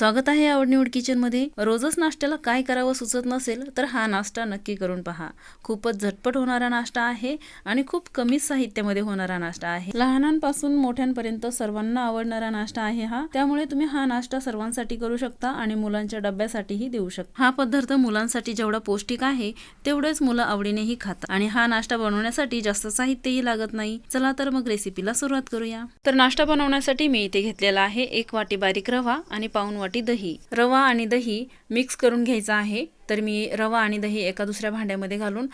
स्वागत आहे आवड निवड किचनमध्ये. रोजच नाश्त्याला काय करावं सुचत नसेल तर हा नाश्ता नक्की करून पहा. खूपच झटपट होणारा नाश्ता आहे आणि खूप कमी साहित्यामध्ये होणारा नाश्ता आहे. लहानांपासून मोठ्यांपर्यंत सर्वांना आवडणारा नाश्ता आहे हा. त्यामुळे तुम्ही हा नाश्ता सर्वांसाठी करू शकता आणि मुलांच्या डब्यासाठीही देऊ शकता. हा पदार्थ मुलांसाठी जेवढा पौष्टिक आहे तेवढेच मुलं आवडीनेही खातात. आणि हा नाश्ता बनवण्यासाठी जास्त साहित्यही लागत नाही. चला तर मग रेसिपीला सुरुवात करूया. तर नाश्ता बनवण्यासाठी मी इथे घेतलेला आहे एक वाटी बारीक रवा आणि पाऊन वाटी दही रवा आणि दही मिक्स करून घ्यायचा आहे. तर मी रवा आणि दही एका दुसऱ्या भांड्यामध्ये घालून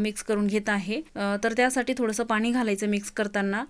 मिक्स करून घेत आहे. तर त्यासाठी थोडंसं पाणी घालायचं मिक्स करताना.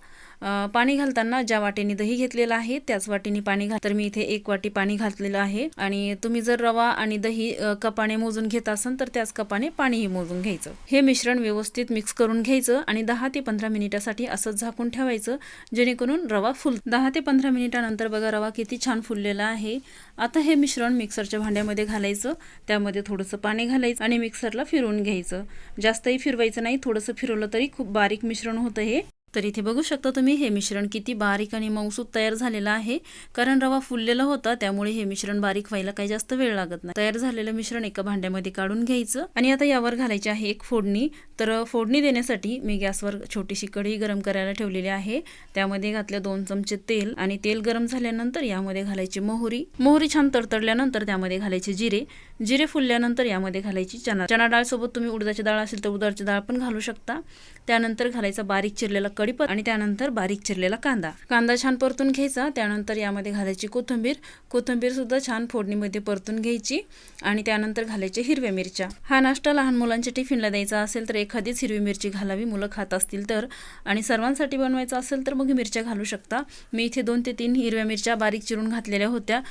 पाणी घालताना ज्या वाटेने दही घेतलेलं आहे त्याच वाटेने पाणी घाल तर मी इथे एक वाटी पाणी घातलेलं आहे. आणि तुम्ही जर रवा आणि दही कपाने मोजून घेत असाल तर त्याच कपाने पाणीही मोजून घ्यायचं. हे मिश्रण व्यवस्थित मिक्स करून घ्यायचं आणि दहा ते पंधरा मिनिटासाठी असंच झाकून ठेवायचं जेणेकरून रवा फुल दहा ते पंधरा मिनिटानंतर बघा रवा किती छान फुललेला आहे. आता हे मिश्रण मिक्सरच्या भांड्यामध्ये घालायचं. त्यामध्ये थोडंसं पाणी घालायचं आणि मिक्सरला फिरवून घ्यायचं. जास्तही फिरवायचं नाही थोडंसं फिरवलं तरी खूप बारीक मिश्रण होतं हे. तर इथे बघू शकता तुम्ही हे मिश्रण किती बारीक आणि मऊसूत तयार झालेलं आहे. कारण रवा फुललेला होता त्यामुळे हे मिश्रण बारीक व्हायला काही जास्त वेळ लागत नाही. तयार झालेलं मिश्रण एका भांड्यामध्ये काढून घ्यायचं. आणि आता यावर घालायची आहे एक फोडणी. तर फोडणी देण्यासाठी मी गॅसवर छोटीशी कढी गरम करायला ठेवलेली आहे. त्यामध्ये घातले दोन चमचे तेल आणि तेल गरम झाल्यानंतर यामध्ये घालायची मोहरी. मोहरी छान तडतडल्यानंतर त्यामध्ये घालायचे जिरे. जिरे फुलल्यानंतर यामध्ये घालायची चना चना डाळ सोबत तुम्ही उडदाची डाळ असेल तर उडदाची डाळ पण घालू शकता. त्यानंतर घालायचा बारीक चिरलेला कढीपत्ता आणि त्यानंतर बारीक चिरलेला कांदा. कांदा छान परतून घ्यायचा. त्यानंतर यामध्ये घालायची कोथिंबीर. कोथिंबीर सुद्धा छान फोडणीमध्ये परतून घ्यायची आणि त्यानंतर घालायचे हिरव्या मिरच्या. हा नाश्ता लहान मुलांच्या टिफिनला द्यायचा असेल तर एखादीच हिरवी मिरची घालावी. मुलं खात असतील तर. आणि सर्वांसाठी बनवायचं असेल तर मग मिरच्या घालू शकता. मी इथे दोन ते तीन हिरव्या मिरच्या बारीक चिरून घातलेल्या होत्या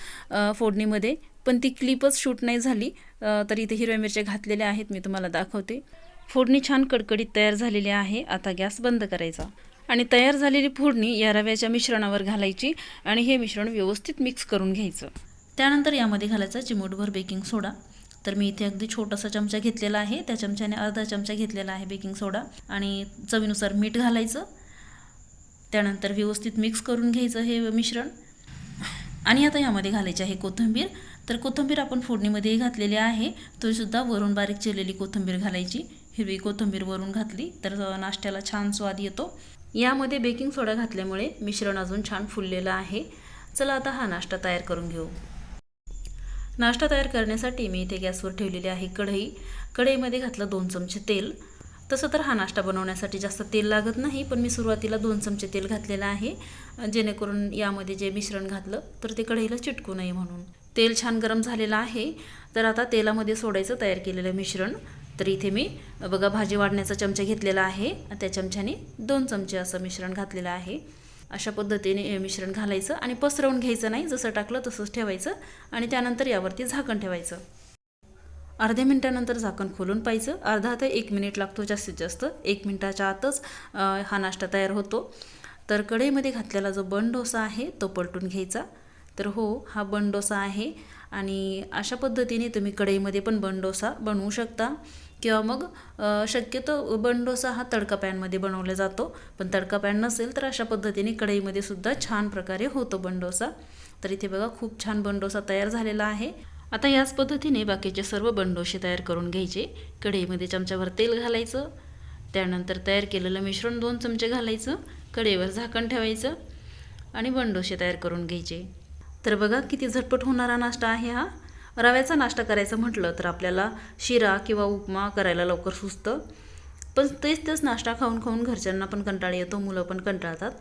फोडणीमध्ये. पण ती क्लिपच शूट नाही झाली. तर इथे हिरव्या मिरच्या घातलेल्या आहेत. मी तुम्हाला दाखवते. फोडणी छान कडकडीत तयार झालेली आहे. आता गॅस बंद करायचा. आणि तयार झालेली फोडणी या रव्याच्या मिश्रणावर घालायची आणि हे मिश्रण व्यवस्थित मिक्स करून घ्यायचं. त्यानंतर यामध्ये घालायचा चिमूटभर बेकिंग सोडा. तर मी इथे अगदी छोटासा चमचा घेतलेला आहे. त्या चमच्याने अर्धा चमचा घेतलेला आहे बेकिंग सोडा. आणि चवीनुसार मीठ घालायचं. त्यानंतर व्यवस्थित मिक्स करून घ्यायचं हे मिश्रण. आणि आता यामध्ये घालायची आहे कोथिंबीर. तर कोथिंबीर आपण फोडणीमध्येही घातलेली आहे. तरीसुद्धा वरून बारीक चिरलेली कोथिंबीर घालायची. हिरवी कोथिंबीर वरून घातली तर नाश्त्याला छान स्वाद येतो. यामध्ये बेकिंग सोडा घातल्यामुळे मिश्रण अजून छान फुललेलं आहे. चला आता हा नाश्ता तयार करून घेऊ. नाश्ता तयार करण्यासाठी मी इथे गॅसवर ठेवलेली आहे कढई. कढईमध्ये घातलं दोन चमचे तेल. तसं तर हा नाश्ता बनवण्यासाठी जास्त तेल लागत नाही पण मी सुरुवातीला दोन चमचे तेल घातलेलं आहे. जेणेकरून यामध्ये जे मिश्रण घातलं तर ते कढईला चिटकू नये म्हणून. तेल छान गरम झालेलं आहे. तर आता तेलामध्ये सोडायचं तयार केलेलं मिश्रण. तर इथे मी बघा भाजी वाढण्याचा चमचा घेतलेला आहे. त्या चमच्याने दोन चमचे असं मिश्रण घातलेलं आहे. अशा पद्धतीने मिश्रण घालायचं आणि पसरवून घ्यायचं नाही. जसं टाकलं तसंच ठेवायचं आणि त्यानंतर यावरती झाकण ठेवायचं. अर्ध्या मिनटानंतर झाकण खोलून पाहिजे अर्धा ते एक मिनिट लागतो जास्तीत जास्त. एक मिनटाच्या आतच हा नाश्ता तयार होतो. तर कढईमध्ये घातलेला जो बन डोसा आहे तो पलटून घ्यायचा. तर हो हा बन डोसा आहे. आणि अशा पद्धतीने तुम्ही कढईमध्ये पण बन डोसा बनवू शकता. किंवा मग शक्यतो बंडोसा हा तडका पॅनमध्ये बनवला जातो. पण तडका पॅन नसेल तर अशा पद्धतीने कढईमध्ये सुद्धा छान प्रकारे होतो बंडोसा. तर इथे बघा खूप छान बंडोसा तयार झालेला आहे. आता याच पद्धतीने बाकीचे सर्व बंडोसे तयार करून घ्यायचे. कढईमध्ये चमच्यावर तेल घालायचं. त्यानंतर तयार केलेलं मिश्रण दोन चमचे घालायचं. कढईवर झाकण ठेवायचं आणि बंडोसे तयार करून घ्यायचे. तर बघा किती झटपट होणारा नाश्ता आहे हा. रव्याचा नाश्ता करायचं म्हटलं तर आपल्याला शिरा किंवा उपमा करायला लवकर सुचतं. पण तेच तेच नाश्ता खाऊन खाऊन घरच्यांना पण कंटाळा येतो मुलं पण कंटाळतात.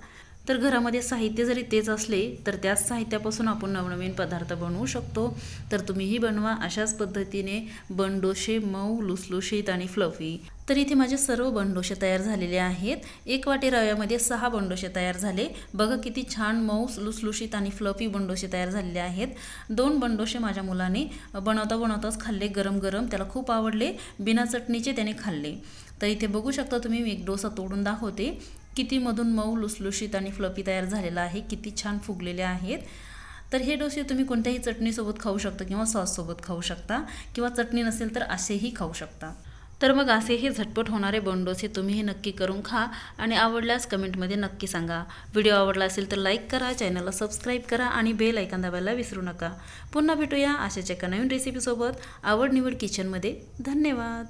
तर घरामध्ये साहित्य जरी तेच असले तर त्याच साहित्यापासून आपण नवनवीन पदार्थ बनवू शकतो. तर तुम्हीही बनवा अशाच पद्धतीने बंडोशे मऊ लुसलुशीत आणि फ्लफी तर इथे माझे सर्व बंडोशे तयार झालेले आहेत. एक वाटी रव्यामध्ये सहा बंडोशे तयार झाले. बघा किती छान मऊ लुसलुशीत आणि फ्लफी बंडोशे तयार झालेले आहेत. दोन बंडोशे माझ्या मुलाने बनवता बनवताच खाल्ले गरम गरम. त्याला खूप आवडले. बिना चटणीचे त्याने खाल्ले. तर इथे बघू शकता तुम्ही मी एक डोसा तोडून दाखवते. किती मधून मऊ लुसलुशीत आणि फ्लफी तयार झालेला आहे. किती छान फुगलेले आहेत. तर हे डोसे तुम्ही कोणत्याही चटणीसोबत खाऊ शकता किंवा सॉससोबत खाऊ शकता. किंवा चटणी नसेल तर असेही खाऊ शकता. तर मग असे हे झटपट होणारे बोंडोसे तुम्ही हे नक्की करून खा आणि आवडल्यास कमेंटमध्ये नक्की सांगा. व्हिडिओ आवडला असेल तर लाईक करा चॅनलला सबस्क्राईब करा आणि बेल ऐकन दाबायला विसरू नका. पुन्हा भेटूया अशाच एका नवीन रेसिपीसोबत आवड निवड किचनमध्ये धन्यवाद.